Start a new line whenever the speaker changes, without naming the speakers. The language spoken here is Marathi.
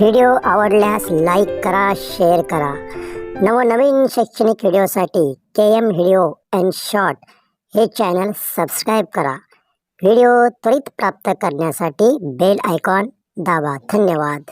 व्हिडिओ आवडल्यास लाईक करा शेअर करा. नवनवीन शैक्षणिक व्हिडिओसाठी K M video and short हे चॅनल सबस्क्राईब करा. व्हिडिओ त्वरित प्राप्त करण्यासाठी बेल आयकॉन दाबा. धन्यवाद.